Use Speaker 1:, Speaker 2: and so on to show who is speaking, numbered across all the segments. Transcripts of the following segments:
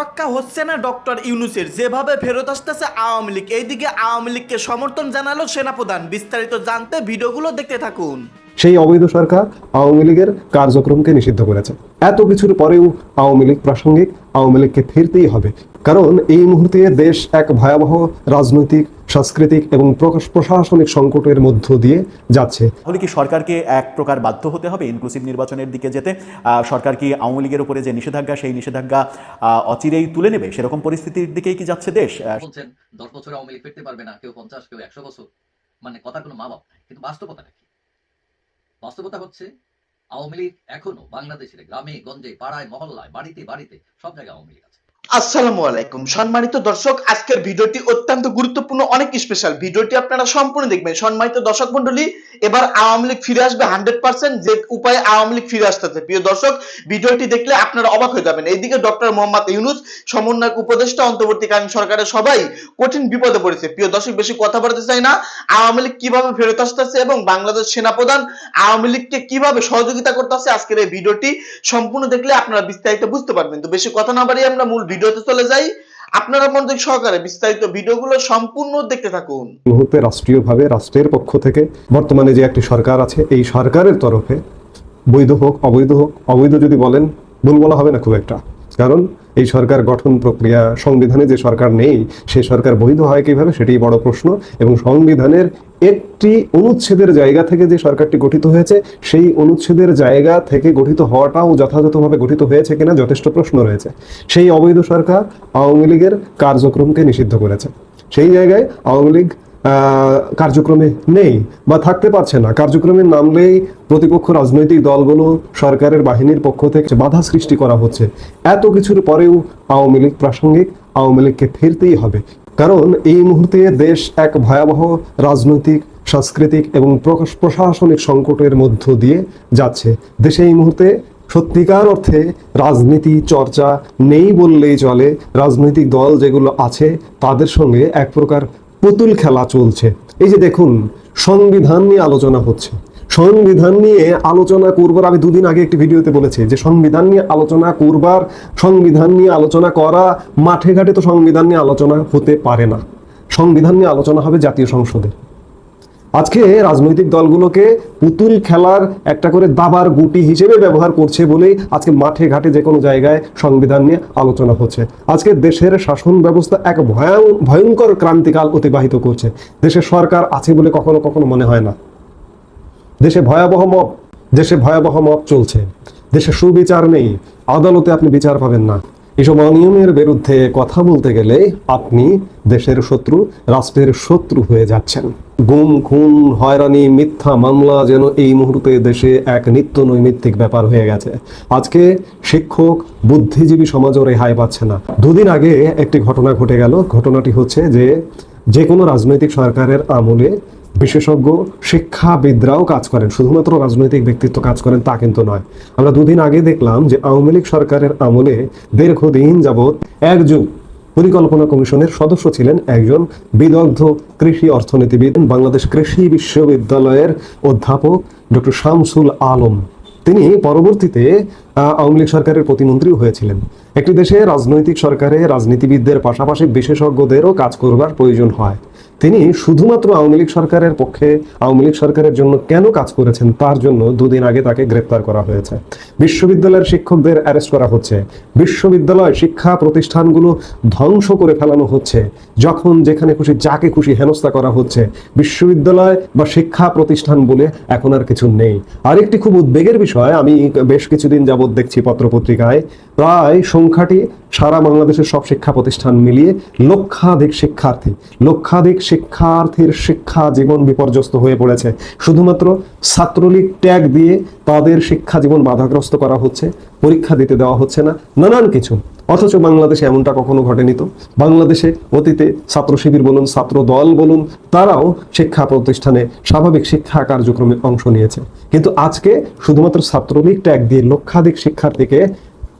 Speaker 1: রক্ষা হচ্ছে না ডক্টর ইউনুসের। যেভাবে ফেরত আসতেছে আওয়ামী লীগ, এইদিকে আওয়ামী লীগকে সমর্থন জানালো সেনাপ্রধান। বিস্তারিত জানতে ভিডিওগুলো দেখতে থাকুন।
Speaker 2: সেই অবৈধ সরকার আওয়ামী লীগের কার্যক্রমকে নিষিদ্ধ করেছে। এত কিছুর পরেও আওয়ামী লীগ প্রাসঙ্গিক, আওয়ামী লীগকে ফিরতেই হবে। কারণ এই মুহূর্তে দেশ এক ভয়াবহ রাজনৈতিক সাংস্কৃতিক এবং প্রকাশ- প্রশাসনিক সংকটের মধ্য দিয়ে যাচ্ছে।
Speaker 3: তাহলে কি সরকারকে এক প্রকার বাধ্য হতে হবে ইনক্লুসিভ নির্বাচনের দিকে যেতে? আহ, সরকার কি আওয়ামী লীগের উপরে যে নিষেধাজ্ঞা সেই নিষেধাজ্ঞা আহ, অচিরেই তুলে নেবে? সেরকম পরিস্থিতির দিকেই কি যাচ্ছে দেশ? আহ,
Speaker 4: বলছেন দশ বছর আওয়ামী লীগ ফিরতে পারবে না কেউ পঞ্চাশ কেউ একশো বছর। মানে কথার কোনো মা বাপ নাই। কিন্তু বাস্তবতাটা কি? বাস্তবতা হচ্ছে আওয়ামী লীগ এখনও বাংলাদেশের গ্রামে গঞ্জে পাড়ায় মহল্লায় বাড়িতে বাড়িতে সব জায়গায় আওয়ামী লীগ
Speaker 5: আসসালামু আলাইকুম। সম্মানিত দর্শক, আজকের ভিডিওটি অত্যন্ত গুরুত্বপূর্ণ, অনেক স্পেশাল ভিডিওটি আপনারা সম্পূর্ণ দেখবেন। সম্মানিত দর্শক মন্ডলী এবার আওয়ামী লীগ ফিরে আসবে হান্ড্রেড পার্সেন্ট যে উপায়ে আওয়ামী লীগ ফিরে আসতেছে। প্রিয় দর্শক, ভিডিওটি দেখলে আপনারা অবাক হয়ে যাবেন। এইদিকে ডক্টর মোহাম্মদ ইউনুস, সমন্বয়ক উপদেষ্টা, অন্তর্বর্তীকালীন সরকারের সবাই কঠিন বিপদে পড়েছে। প্রিয় দর্শক, বেশি কথা বলতে চাই না। আওয়ামী লীগ কীভাবে ফেরত আসতেছে এবং বাংলাদেশ সেনাপ্রধান আওয়ামী লীগকে কীভাবে সহযোগিতা করতেছে, আজকের এই ভিডিওটি সম্পূর্ণ দেখলে আপনারা বিস্তারিত বুঝতে পারবেন। তো বেশি কথা না বাড়িয়ে আমরা মূল ভিডিওতে চলে যাই। আপনারা মনোযোগ সহকারে বিস্তারিত ভিডিওগুলো সম্পূর্ণ দেখতে থাকুন।
Speaker 2: মুহূর্তে রাষ্ট্রীয়ভাবে রাষ্ট্রের পক্ষ থেকে বর্তমানে যে একটি সরকার আছে, এই সরকারের তরফে বৈধ হোক, অবৈধ হোক, অবৈধ যদি বলেন, ভুল বলা হবে না খুব একটা। কারণ এই সরকার গঠন প্রক্রিয়া, সংবিধানে যে সরকার নেই সেই সরকার বৈধ হয় কীভাবে সেটাই বড় প্রশ্ন। এবং সংবিধানের একটি অনুচ্ছেদের জায়গা থেকে যে সরকারটি গঠিত হয়েছে, সেই অনুচ্ছেদের জায়গা থেকে গঠিত হওয়াটাও যথাযথভাবে গঠিত হয়েছে কিনা যথেষ্ট প্রশ্ন রয়েছে। সেই অবৈধ সরকার আওয়ামী লীগের কার্যক্রমকে নিষিদ্ধ করেছে। সেই জায়গায় আওয়ামী লীগ কার্যক্রমে নেই বা থাকতে পারছে না। কার্যক্রমে নামলেই প্রতিপক্ষ রাজনৈতিক দলগুলো সরকারের বাহিনীর পক্ষ থেকে বাধা সৃষ্টি করা হচ্ছে। এত কিছুর পরেও আওয়ামী লীগ প্রাসঙ্গিক, আওয়ামী লীগকে ফিরতেই হবে। কারণ এই মুহূর্তে দেশ এক ভয়াবহ রাজনৈতিক, সাংস্কৃতিক এবং প্রশাসনিক সংকটের মধ্য দিয়ে যাচ্ছে। দেশে এই মুহূর্তে সত্যিকার অর্থে রাজনীতি চর্চা নেই বললেই চলে। রাজনৈতিক দল যেগুলো আছে, তাদের সঙ্গে এক প্রকার পুতুল খেলা চলছে। এই যে দেখুন, সংবিধান নিয়ে আলোচনা হচ্ছে। সংবিধান নিয়ে আলোচনা করবার, আমি দুদিন আগে একটি ভিডিওতে বলেছি যে সংবিধান নিয়ে আলোচনা করবার, সংবিধান নিয়ে আলোচনা করা, মাঠে ঘাটে তো সংবিধান নিয়ে আলোচনা হতে পারে না। সংবিধান নিয়ে আলোচনা হবে জাতীয় সংসদে। আজকে রাজনৈতিক দলগুলোকে পুতুল খেলার একটা করে দাবার গুটি হিসেবে ব্যবহার করছে বলেই আজকে মাঠে ঘাটে যে কোনো জায়গায় সংবিধান নিয়ে আলোচনা হচ্ছে। আজকে দেশের শাসন ব্যবস্থা এক ভয়ঙ্কর ক্রান্তিকাল অতিবাহিত করছে। দেশের সরকার আছে বলে কখনো কখনো মনে হয় না। দেশে ভয়াবহ মব, দেশে ভয়াবহ মব চলছে। দেশে সুবিচার নেই। আদালতে আপনি বিচার পাবেন না। এসব অনিয়মের বিরুদ্ধে কথা বলতে গেলে আপনি দেশের শত্রু, রাষ্ট্রের শত্রু হয়ে যাচ্ছেন। গুম, খুন, হয়রানি, মিথ্যা মামলা যেন এই মুহূর্তে দেশে এক নিত্য নৈমিত্তিক ব্যাপার হয়ে গেছে। আজকে শিক্ষক, বুদ্ধিজীবী সমাজও রেহাই পাচ্ছে না। দুদিন আগে একটি ঘটনা ঘটে গেল। ঘটনাটি হচ্ছে যে যে কোনো রাজনৈতিক সরকারের আমলে বিশেষজ্ঞ শিক্ষাবিদরাও কাজ করেন। শুধুমাত্র রাজনৈতিক ব্যক্তিত্ব কাজ করেন তা কিন্তু নয়। আমরা দুদিন আগে দেখলাম যে আওয়ামী লীগ সরকারের আমলে দীর্ঘদিন যাবৎ এক যুগ পরিকল্পনা কমিশনের সদস্য ছিলেন একজন বিদগ্ধ কৃষি অর্থনীতিবিদ, বাংলাদেশ কৃষি বিশ্ববিদ্যালয়ের অধ্যাপক ডক্টর শামসুল আলম। তিনি পরবর্তীতে আওয়ামী লীগ সরকারের প্রতিমন্ত্রী হয়েছিলেন। একটি দেশে রাজনৈতিক সরকারে রাজনীতিবিদদের পাশাপাশি বিশেষজ্ঞদেরও কাজ করবার প্রয়োজন হয়। তিনি শুধুমাত্র আওয়ামী লীগ সরকারের পক্ষে আওয়ামী লীগ সরকারের জন্য কেন কাজ করেছেন তার জন্য দুদিন আগে তাকে গ্রেপ্তার করা হয়েছে। বিশ্ববিদ্যালয়ের শিক্ষকদের অ্যারেস্ট করা হচ্ছে। বিশ্ববিদ্যালয় শিক্ষা প্রতিষ্ঠানগুলো ধ্বংস করে ফেলানো হচ্ছে। যখন যেখানে খুশি যাকে খুশি হেনস্থা করা হচ্ছে। বিশ্ববিদ্যালয় বা শিক্ষা প্রতিষ্ঠান বলে এখন আর কিছু নেই। আরেকটি খুব উদ্বেগের বিষয়, আমি বেশ কিছুদিন যাবৎ দেখছি পত্রপত্রিকায়, প্রায় সংখ্যাটি সারা বাংলাদেশের সব শিক্ষা প্রতিষ্ঠান মিলিয়ে লক্ষাধিক শিক্ষার্থী, লক্ষাধিক শিক্ষার্থীর শিক্ষা জীবন বিপর্যস্ত হয়ে পড়েছে। শুধুমাত্র ছাত্রলীগ ট্যাগ দিয়ে তাদের শিক্ষা জীবন বাধাগ্রস্ত করা হচ্ছে, পরীক্ষা দিতে দেওয়া হচ্ছে না, নানান কিছু। অথচ বাংলাদেশে এমনটা কখনো ঘটেনি তো। বাংলাদেশে অতীতে ছাত্র শিবির বলুন, ছাত্র দল বলুন, তারাও শিক্ষা প্রতিষ্ঠানে স্বাভাবিক শিক্ষা কার্যক্রমে অংশ নিয়েছে। কিন্তু আজকে শুধুমাত্র ছাত্রলীগ ট্যাগ দিয়ে লক্ষাধিক শিক্ষার্থীকে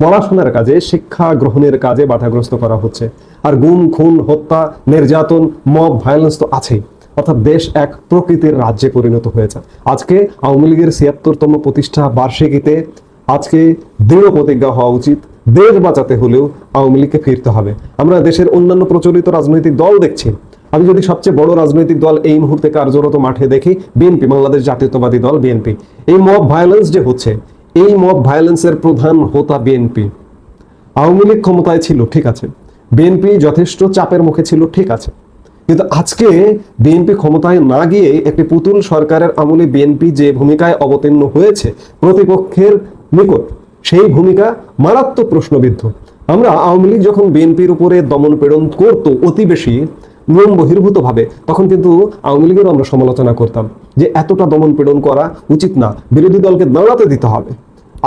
Speaker 2: পড়াশোনার কাজে, শিক্ষা গ্রহণের কাজে বাধাগ্রস্ত করা হচ্ছে। আর গুম, খুন, হত্যা, নির্যাতন, মব ভায়োলেন্স তো আছেই। অর্থাৎ দেশ এক প্রকৃতির রাজ্যে পরিণত হয়েছে। আজকে আওয়ামী লীগের ছিয়াত্তরতম প্রতিষ্ঠা বার্ষিকীতে আজকে দৃঢ় প্রতিজ্ঞা হওয়া উচিত, দেশ বাঁচাতে হলেও আওয়ামী লীগকে ফিরতে হবে। আমরা দেশের অন্যান্য প্রচলিত রাজনৈতিক দল দেখছি। আমি যদি সবচেয়ে বড় রাজনৈতিক দল এই মুহূর্তে কার্যরত মাঠে দেখি, বিএনপি, বাংলাদেশ জাতীয়তাবাদী দল, বিএনপি। এই মব ভায়োলেন্স যে হচ্ছে এই মব ভায়োলেন্সের প্রধান হোতা বিএনপি। আওয়ামী লীগ ক্ষমতায় ছিল, ঠিক আছে। বিএনপি যথেষ্ট চাপের মুখে ছিল, ঠিক আছে। কিন্তু আজকে বিএনপি ক্ষমতায় না গিয়ে একটি পুতুল সরকারের আমলে বিএনপি যে ভূমিকায় অবতীর্ণ হয়েছে প্রতিপক্ষের নিকট, সেই ভূমিকা মারাত্মক প্রশ্নবিদ্ধ। আমরা আওয়ামী লীগ যখন বিএনপির উপরে দমন পীড়ন করতো অতি বেশি নিয়ম বহির্ভূতভাবে তখন কিন্তু আওয়ামী লীগের আমরা সমালোচনা করতাম যে এতটা দমন পীড়ন করা উচিত না, বিরোধী দলকে দাঁড়াতে দিতে হবে।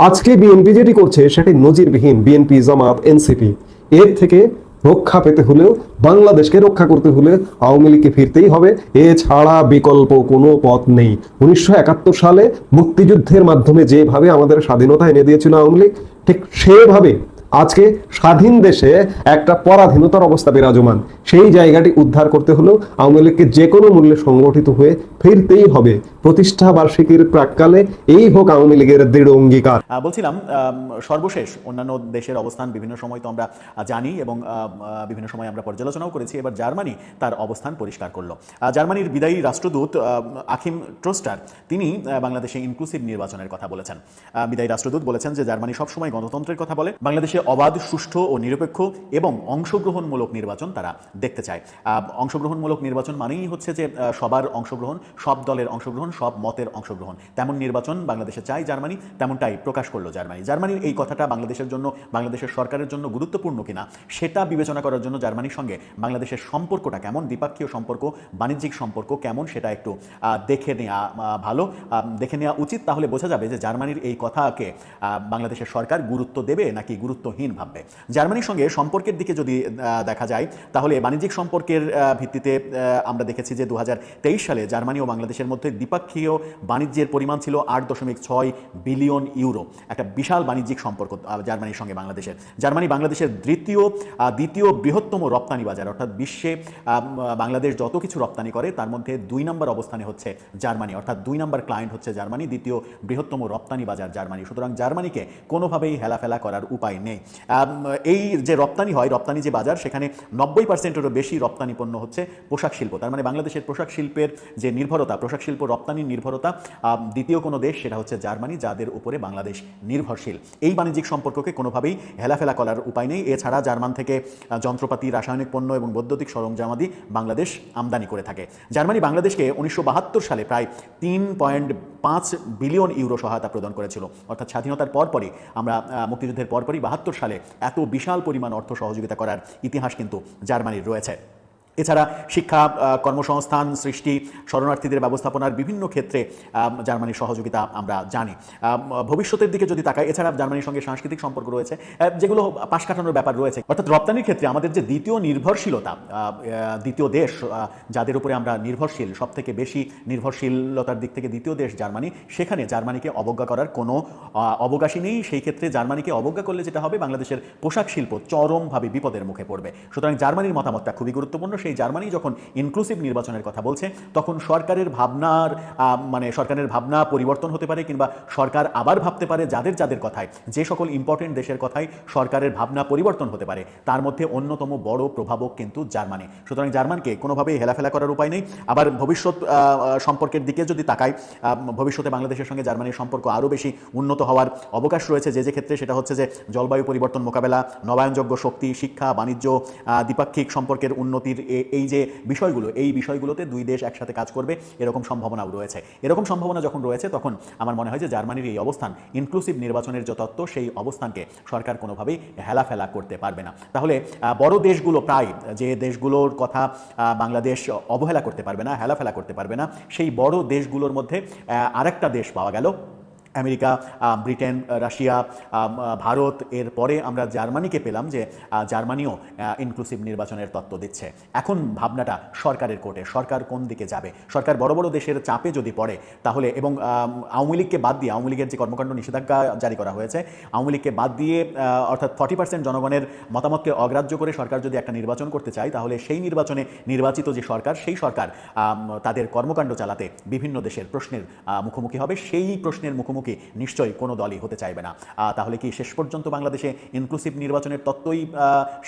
Speaker 2: আজকে বিএনপি যেটি করছে সেটি নজিরবিহীন বিএনপি, জামাত, এনসিপি। এর থেকে রক্ষা পেতে হলেও, বাংলাদেশকে রক্ষা করতে হলে আওয়ামী লীগকে ফিরতেই হবে। এছাড়া বিকল্প কোনো পথ নেই। উনিশশো একাত্তর সালে মুক্তিযুদ্ধের মাধ্যমে যেভাবে আমাদের স্বাধীনতা এনে দিয়েছিল আওয়ামী লীগ, ঠিক সেভাবে আজকে স্বাধীন দেশে একটা পরাধীনতার অবস্থা বিরাজমান। সেই জায়গাটি উদ্ধার করতে হলেও আওয়ামী লীগকে যে কোনো মূল্যে সংগঠিত হয়ে ফিরতেই হবে। প্রতিষ্ঠা বার্ষিকীর প্রাককালে এই হোক আওয়ামী লীগের দৃঢ় অঙ্গীকার।
Speaker 3: বলছিলাম সর্বশেষ অন্যান্য দেশের অবস্থান বিভিন্ন সময় তো আমরা জানি এবং বিভিন্ন সময় আমরা পর্যালোচনাও করেছি। এবার জার্মানি তার অবস্থান পরিষ্কার করল। জার্মানির বিদায়ী রাষ্ট্রদূত আখিম ট্রোস্টার, তিনি বাংলাদেশে ইনক্লুসিভ নির্বাচনের কথা বলেছেন। বিদায়ী রাষ্ট্রদূত বলেছেন যে জার্মানি সবসময় গণতন্ত্রের কথা বলে। বাংলাদেশে অবাধ, সুষ্ঠু ও নিরপেক্ষ এবং অংশগ্রহণমূলক নির্বাচন তারা দেখতে চায়। অংশগ্রহণমূলক নির্বাচন মানেই হচ্ছে যে সবার অংশগ্রহণ সব দলের অংশগ্রহণ, সব মতের অংশগ্রহণ। তেমন নির্বাচন বাংলাদেশে চাই জার্মানি, তেমনটাই প্রকাশ করল জার্মানি। জার্মানির এই কথাটা বাংলাদেশের জন্য, বাংলাদেশের সরকারের জন্য গুরুত্বপূর্ণ কিনা, সেটা বিবেচনা করার জন্য জার্মানির সঙ্গে বাংলাদেশের সম্পর্কটা কেমন, দ্বিপাক্ষীয় সম্পর্ক, বাণিজ্যিক সম্পর্ক কেমন, সেটা একটু দেখে নেওয়া ভালো। দেখে নেওয়া উচিত, তাহলে বোঝা যাবে যে জার্মানির এই কথাকে বাংলাদেশের সরকার গুরুত্ব দেবে নাকি গুরুত্বহীন ভাববে। জার্মানির সঙ্গে সম্পর্কের দিকে যদি দেখা যায়, তাহলে বাণিজ্যিক সম্পর্কের ভিত্তিতে আমরা দেখেছি যে দু হাজার তেইশ সালে জার্মানি ও বাংলাদেশের মধ্যে দ্বিপাক্ষীয় বাণিজ্যের পরিমাণ ছিল আট দশমিক ছয় বিলিয়ন ইউরো। একটা বিশাল বাণিজ্যিক সম্পর্ক জার্মানির সঙ্গে বাংলাদেশের। জার্মানি বাংলাদেশের দ্বিতীয় দ্বিতীয় বৃহত্তম রপ্তানি বাজার, অর্থাৎ বিশ্বে বাংলাদেশ যত কিছু রপ্তানি করে, তার মধ্যে দুই নম্বর অবস্থানে হচ্ছে জার্মানি, অর্থাৎ দুই নম্বর ক্লায়েন্ট হচ্ছে জার্মানি, দ্বিতীয় বৃহত্তম রপ্তানি বাজার জার্মানি। সুতরাং জার্মানিকে কোনোভাবেই হেলাফেলা করার উপায় নেই। এই যে রপ্তানি হয়, রপ্তানি যে বাজার, সেখানে নব্বই পার্সেন্টেরও বেশি রপ্তানি পণ্য হচ্ছে পোশাক শিল্প। তার মানে বাংলাদেশের পোশাক শিল্পের যে নির্ভরতা, পোশাক শিল্প রপ্তানির নির্ভরতা দ্বিতীয় কোনো দেশ সেটা হচ্ছে জার্মানি, যাদের উপরে বাংলাদেশ নির্ভরশীল। এই বাণিজ্যিক সম্পর্ককে কোনোভাবেই হেলাফেলা করার উপায় নেই। এছাড়া জার্মান থেকে যন্ত্রপাতি, রাসায়নিক পণ্য এবং বৈদ্যুতিক সরঞ্জামাদি বাংলাদেশ আমদানি করে থাকে। জার্মানি বাংলাদেশকে উনিশশো বাহাত্তর সালে প্রায় তিন পয়েন্ট পাঁচ বিলিয়ন ইউরো সহায়তা প্রদান করেছিল। অর্থাৎ স্বাধীনতার পরপরই, আমরা মুক্তিযুদ্ধের পরপরই বাহাত্তর সালে এত বিশাল পরিমাণ অর্থ সহযোগিতা করার ইতিহাস কিন্তু জার্মানির রয়েছে। এছাড়া শিক্ষা কর্মসংস্থান, সৃষ্টি, শরণার্থীদের ব্যবস্থাপনার বিভিন্ন ক্ষেত্রে জার্মানির সহযোগিতা আমরা জানি। ভবিষ্যতের দিকে যদি তাকাই, এছাড়া জার্মানির সঙ্গে সাংস্কৃতিক সম্পর্ক রয়েছে যেগুলো পাশ কাটানোর ব্যাপার রয়েছে, অর্থাৎ রপ্তানির ক্ষেত্রে আমাদের যে দ্বিতীয় নির্ভরশীলতা দ্বিতীয় দেশ যাদের উপরে আমরা নির্ভরশীল সব থেকে বেশি নির্ভরশীলতার দিক থেকে দ্বিতীয় দেশ জার্মানি, সেখানে জার্মানিকে অবজ্ঞা করার কোনো অবকাশই নেই। সেই ক্ষেত্রে জার্মানিকে অবজ্ঞা করলে যেটা হবে, বাংলাদেশের পোশাক শিল্প চরমভাবে বিপদের মুখে পড়বে। সুতরাং জার্মানির মতামতটা খুবই গুরুত্বপূর্ণ। সেই জার্মানি যখন ইনক্লুসিভ নির্বাচনের কথা বলছে, তখন সরকারের ভাবনার মানে সরকারের ভাবনা পরিবর্তন হতে পারে কিংবা সরকার আবার ভাবতে পারে যাদের যাদের কথায়। যে সকল ইম্পর্টেন্ট দেশের কথায় সরকারের ভাবনা পরিবর্তন হতে পারে, তার মধ্যে অন্যতম বড় প্রভাবক কিন্তু জার্মানি। সুতরাং জার্মানকে কোনোভাবেই হেলাফেলা করার উপায় নেই। আবার ভবিষ্যৎ সম্পর্কের দিকে যদি তাকাই ভবিষ্যতে বাংলাদেশের সঙ্গে জার্মানির সম্পর্ক আরও বেশি উন্নত হওয়ার অবকাশ রয়েছে। যে যে ক্ষেত্রে সেটা হচ্ছে যে জলবায়ু পরিবর্তন মোকাবেলা, নবায়নযোগ্য শক্তি, শিক্ষা, বাণিজ্য দ্বিপাক্ষিক সম্পর্কের উন্নতির এই যে বিষয়গুলো, এই বিষয়গুলোতে দুই দেশ একসাথে কাজ করবে, এরকম সম্ভাবনাও রয়েছে। এরকম সম্ভাবনা যখন রয়েছে, তখন আমার মনে হয় যে জার্মানির এই অবস্থান ইনক্লুসিভ নির্বাচনের যে তত্ত্ব, সেই অবস্থানকে সরকার কোনোভাবেই হেলাফেলা করতে পারবে না। তাহলে বড় দেশগুলো প্রায়, যে দেশগুলোর কথা বাংলাদেশ অবহেলা করতে পারবে না, হেলাফেলা করতে পারবে না, সেই বড় দেশগুলোর মধ্যে আরেকটা দেশ পাওয়া গেল আমেরিকা ব্রিটেন রাশিয়া ভারত এর পরে আমরা জার্মানিকে পেলাম যে জার্মানিও ইনক্লুসিভ নির্বাচনের তত্ত্ব দিচ্ছে। এখন ভাবনাটা সরকারের কোর্টে, সরকার কোন দিকে যাবে? সরকার বড় বড় দেশের চাপে যদি পড়ে, তাহলে এবং আওয়ামী লীগকে বাদ দিয়ে, আওয়ামী লীগের যে কর্মকাণ্ড নিষেধাজ্ঞা জারি করা হয়েছে, আওয়ামী লীগকে বাদ দিয়ে অর্থাৎ ফর্টি পার্সেন্ট জনগণের মতামতকে অগ্রাহ্য করে সরকার যদি একটা নির্বাচন করতে চায়, তাহলে সেই নির্বাচনে নির্বাচিত যে সরকার, সেই সরকার তাদের কর্মকাণ্ড চালাতে বিভিন্ন দেশের প্রশ্নের মুখোমুখি হবে। সেই প্রশ্নের মুখোমুখি মুখোমুখি নিশ্চয়ই কোনো দলই হতে চাইবে না। তাহলে কি শেষ পর্যন্ত বাংলাদেশে ইনক্লুসিভ নির্বাচনের তত্ত্বই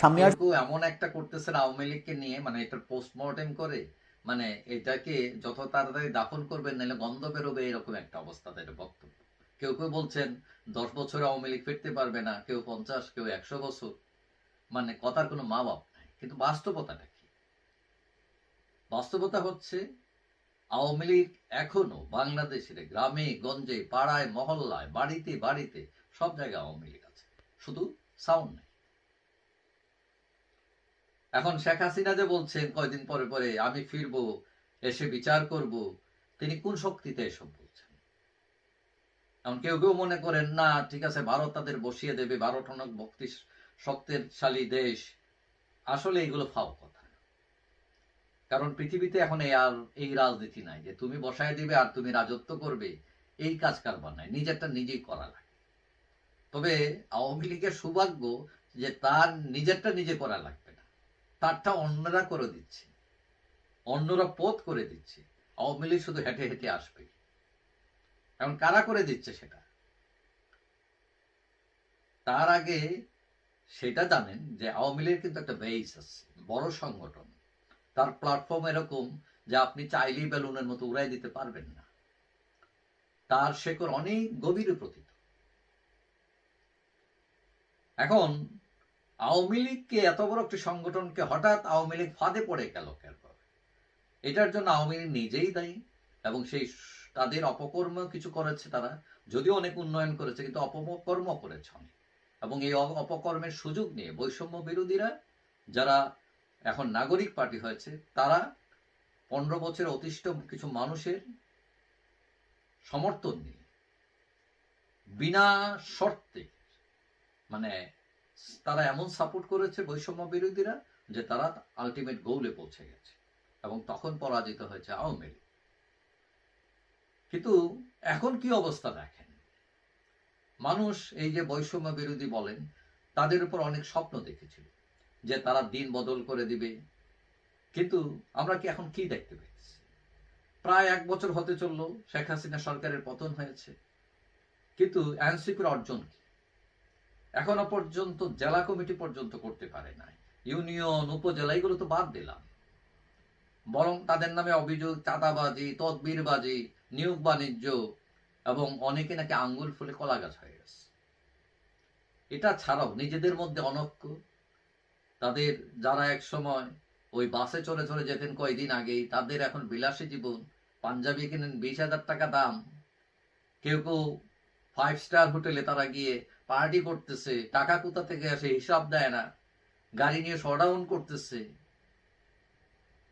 Speaker 3: সামনে আসবে?
Speaker 4: এমন একটা করতেছেন আওয়ামী লীগকে নিয়ে মানে এটার পোস্টমর্টেম করে মানে এটাকে যত তাড়াতাড়ি দাফন করবেন, নাহলে গন্ধ বেরোবে, এরকম একটা অবস্থা তাদের বক্তব্য। কেউ কেউ বলছেন, দশ বছর আওয়ামী লীগ ফিরতে পারবে না, কেউ পঞ্চাশ, কেউ একশো বছর। মানে কথার কোনো মা বাপ নাই। কিন্তু বাস্তবতাটা কি? বাস্তবতা হচ্ছে আওয়ামী লীগ এখনও বাংলাদেশের গ্রামে, গঞ্জে, পাড়ায়, মহল্লায়, বাড়িতে বাড়িতে সব জায়গায় আওয়ামী লীগ আছে। শুধু সাউন্ড নেই। এখন শেখ হাসিনা যে বলছেন, কয়দিন পরে পরে আমি ফিরবো, এসে বিচার করব, তিনি কোন শক্তিতে এসব বলছেন? এখন কেউ কেউ মনে করেন, না, ঠিক আছে, ভারত তাদের বসিয়ে দেবে, ভারত অনেক ভক্তি শক্তিশালী দেশ। আসলে এগুলো ফাও কথা। কারণ পৃথিবীতে এখন এই আর এই রাজনীতি নাই যে তুমি বসায় দিবে আর তুমি রাজত্ব করবে, এই কাজ কারবার নাই, নিজেরটা নিজেই করা লাগে। তবে আওয়ামী লীগের সৌভাগ্য যে তার নিজেরটা নিজে করা লাগবে না, তারটা অন্যরা করে দিচ্ছে, অন্যরা পথ করে দিচ্ছে, আওয়ামী লীগ শুধু হেঁটে হেঁটে আসবে। এখন কারা করে দিচ্ছে সেটা? তার আগে সেটা জানেন যে আওয়ামী লীগের কিন্তু একটা বেস আছে, বড় সংগঠন। তার প্ল্যাটফর্ম এরকম যে আপনি চাইলেই বেলুনের মতো উড়াই দিতে পারবেন না। তার শেকড় অনেক গভীরে প্রতীত এখন আওয়ামী লীগকে এত বড় একটি সংগঠনকে হঠাৎ আওয়ামী লীগ ফাঁদে পড়ে গেল এটার জন্য আওয়ামী লীগ নিজেই দায়ী এবং সেই তাদের অপকর্ম কিছু করেছে তারা, যদিও অনেক উন্নয়ন করেছে, কিন্তু অপকর্ম করেছে অনেক। এবং এই অপকর্মের সুযোগ নিয়ে বৈষম্য বিরোধীরা, যারা এখন নাগরিক পার্টি হয়েছে, তারা পনেরো বছর অতিষ্ঠ কিছু মানুষের সমর্থন নিয়ে, বিনা শর্তে মানে তারা এমন সাপোর্ট করেছে বৈষম্য বিরোধীরা যে তারা আলটিমেট গোলে পৌঁছে গেছে এবং তখন পরাজিত হয়েছে আওয়ামী লীগ। কিন্তু এখন কি অবস্থা দেখেন? মানুষ এই যে বৈষম্য বিরোধী বলেন, তাদের উপর অনেক স্বপ্ন দেখেছিল। যে তারা দিন বদল করে দিবে। কিন্তু আমরা কি এখন কি দেখতে পেয়েছি? প্রায় এক বছর হতে চলল, শেখ হাসিনা সরকারের পতন হয়েছে। কিন্তু এনসিপির অর্জন কি? এখনও পর্যন্ত জেলা কমিটি পর্যন্ত করতে পারে নাই। ইউনিয়ন, উপজেলা, এগুলো তো বাদ দিলাম। বরং তাদের নামে অভিযোগ, চাঁদাবাজি, তদবিরবাজি, নিয়োগ বাণিজ্য এবং অনেকে নাকি আঙ্গুল ফুলে কলা গাছ হয়ে গেছে। এটা ছাড়াও নিজেদের মধ্যে অনক্য তাদের যারা এক সময় ওই বাসে চড়ে চড়ে যেতেন কয়দিন আগেই, তাদের এখন বিলাসী জীবন। পাঞ্জাবি কিনেন বিশ হাজার টাকা দাম। কেউ কেউ ফাইভ স্টার হোটেলে তারা গিয়ে পার্টি করতেছে, টাকা কোথা থেকে আসে হিসাব দেয় না। গাড়ি নিয়ে শডাউন করতেছে।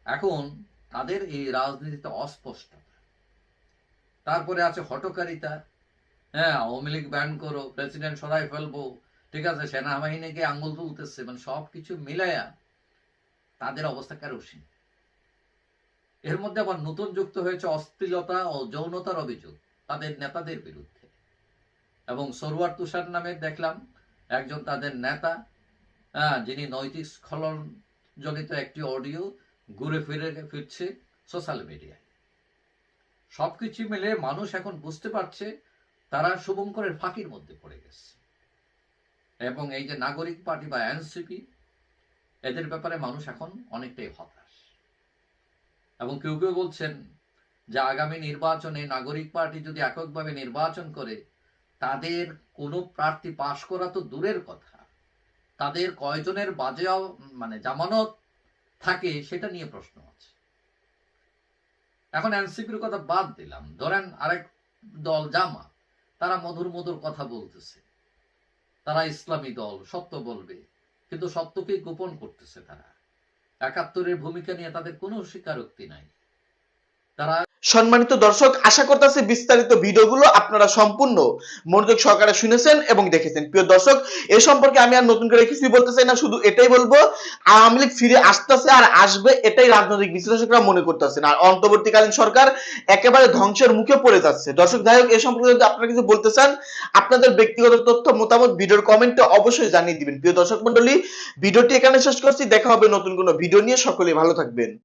Speaker 4: এখন তাদের এই রাজনীতিতে অস্পষ্টতা তারপরে আছে হটকারিতা হ্যাঁ আওয়ামী লীগ ব্যান করো প্রেসিডেন্ট সরাই ফেলব ঠিক আছে, সেনাবাহিনীকে আঙ্গুল তুলতেছে মানে সব কিছু মিলাইয়া তাদের অবস্থা কেরোসিন। এর মধ্যে আবার নতুন যুক্ত হয়েছে অশ্লীলতা ও যৌনতার অভিযোগ তাদের নেতাদের বিরুদ্ধে। এবং সরোয়ার তুষার নামে দেখলাম একজন তাদের নেতা হ্যাঁ যিনি নৈতিক স্খলন জনিত একটি অডিও ঘুরে ফিরে ফিরছে সোশ্যাল মিডিয়ায়। সবকিছু মিলে মানুষ এখন বুঝতে পারছে তারা শুভঙ্করের ফাঁকির মধ্যে পড়ে গেছে। এবং এই যে নাগরিক পার্টি বা এনসিপি, এদের ব্যাপারে মানুষ এখন অনেকটাই হতাশ। এবং কেউ কেউ বলছেন যে আগামী নির্বাচনে নাগরিক পার্টি যদি এককভাবে নির্বাচন করে, তাদের কোনো প্রার্থী পাশ করা তো দূরের কথা। তাদের কয়জনের বাজে মানে জামানত থাকে সেটা নিয়ে প্রশ্ন আছে। এখন এনসিপির কথা বাদ দিলাম। ধরেন আরেক দল জামা তারা মধুর মধুর কথা বলতেছে। তারা ইসলামী দল, সত্য বলবে। কিন্তু সত্যকে গোপন করতেছে তারা। একাত্তরের ভূমিকা নিয়ে তাদের কোনো স্বীকারোক্তি নাই।
Speaker 5: সম্মানিত দর্শক, আশা করতেছি বিস্তারিত ভিডিওগুলো আপনারা সম্পূর্ণ মনোযোগ সহকারে শুনেছেন এবং দেখেছেন। প্রিয় দর্শক, এ সম্পর্কে আমি আর নতুন করে কিছুই বলতে চাই না, শুধু এটাই বলব, আওয়ামী লীগ ফিরে আসতেছে আর আসবে এটাই রাজনৈতিক বিশ্লেষকরা মনে করতেছেন। আর অন্তর্বর্তীকালীন সরকার একেবারে ধ্বংসের মুখে পড়ে যাচ্ছে। দর্শক, যাই হোক, এ সম্পর্কে যদি আপনারা কিছু বলতে চান, আপনাদের ব্যক্তিগত তথ্য, মতামত ভিডিওর কমেন্টে অবশ্যই জানিয়ে দিবেন। প্রিয় দর্শক মন্ডলী ভিডিওটি এখানে শেষ করছি। দেখা হবে নতুন কোনো ভিডিও নিয়ে। সকলেই ভালো থাকবেন।